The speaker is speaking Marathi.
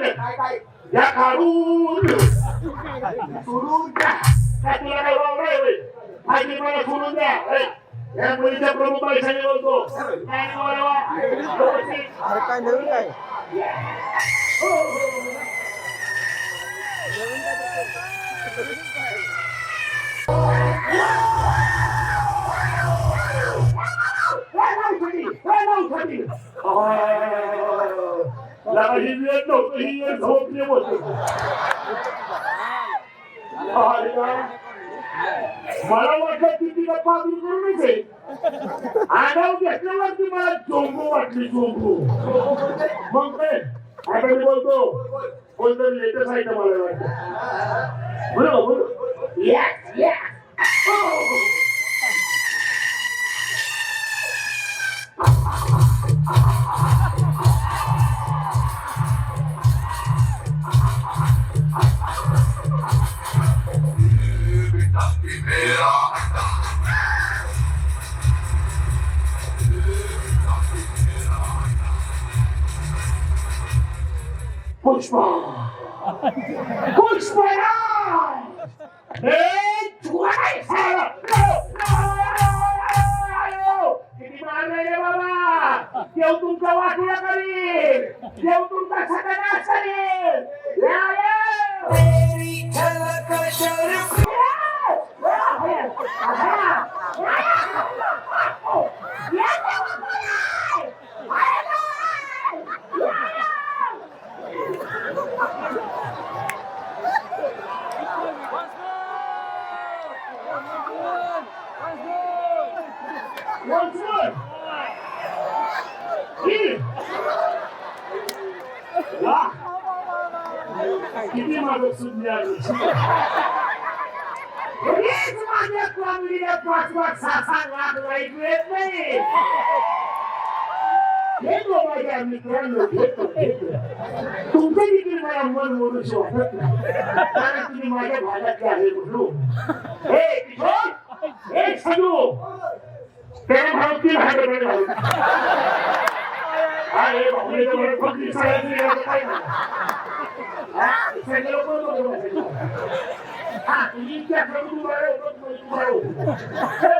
काय काय काय या खाडून सोडून द्या काय तुला काय वावर आहे होय काय मी मला सोडून द्या होय या मुलीच्या प्रमुख पैशाने बोलतो काय नाही बोलावा अरे काय नवीन काय हो हो नवीन काय Oh, साठी? आ, लगा ही वेळ नव्हतं, मला वाटलं ती तिला पागल करूनच नये आगाव घेतल्यावरती मला चोंगू वाटली चोंगू मग काय? आता मी बोलतो. कोणतरी लेटेस्ट आहे का मला वाटतं बरोबर बरोबर पुष्पा पुष्पराज हे तुझ्या साला. किती मारले रे बाबा देव तुमचा वाटूला करील देव तुमचा सगळ्यांनाच करील 원툴 1 와! 이게 말없습니다 हेच माझ्या कॉमेडीला पाच पाच सहा सहा लाख ऐकू येत नाही माझ्या मित्रांनो तुमचं देखील मला मन मोरूशी वाटत नाही कारण तुम्ही माझ्या भागातले आहे म्हणून हे किशोर हे सजू त्याने भावतील हाडबड घालून अरे बापरे जवळ फक्त सगळ्यांनी काय Ah, quebrando o barulho, todo mundo.